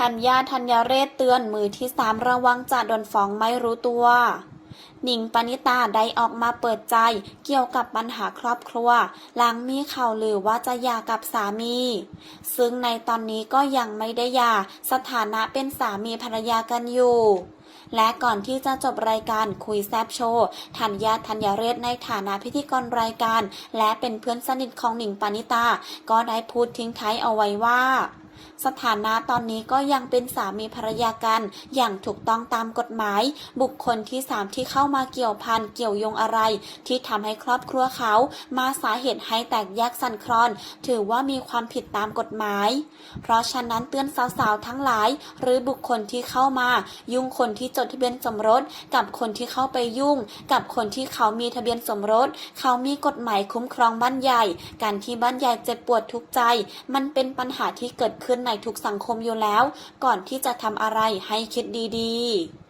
ธัญญาธัญญเรศเตือนมือที่สามระวังจะโดนฟ้องไม่รู้ตัวหนิงปณิตาได้ออกมาเปิดใจเกี่ยวกับปัญหาครอบครัว หลังมีข่าวลือว่าจะหย่ากับสามี ซึ่งในตอนนี้ก็ยังไม่ได้หย่าสถานะเป็นสามีภรรยากันอยู่ และก่อนที่จะจบรายการคุยแซบโชว์ธัญญาธัญเรศในฐานะพิธีกรรายการ และเป็นเพื่อนสนิทของหนิงปณิตา ก็ได้พูดทิ้งท้ายเอาไว้ว่า สถานะตอนนี้ก็ยังเป็นสามีภรรยากัน อย่างถูกต้องตามกฎหมาย บุคคลที่สามที่เข้ามาเกี่ยวพันเกี่ยวโยงอะไร ที่ทำให้ครอบครัวเขา มาสาเหตุให้แตกแยกสั่นคลอน ถือว่ามีความผิดตามกฎหมาย เพราะฉะนั้นเตือนสาวๆทั้งหลาย หรือบุคคลที่เข้ามา ยุ่งคนที่จดทะเบียนสมรส กับคนที่เข้าไปยุ่ง กับคนที่เขามีทะเบียนสมรส เขามีกฎหมายคุ้มครองบ้านใหญ่ การที่บ้านใหญ่เจ็บปวดทุกใจ มันเป็นปัญหาที่เกิดขึ้นในทุกสังคมอยู่แล้ว ก่อนที่จะทำอะไรให้คิดดีๆ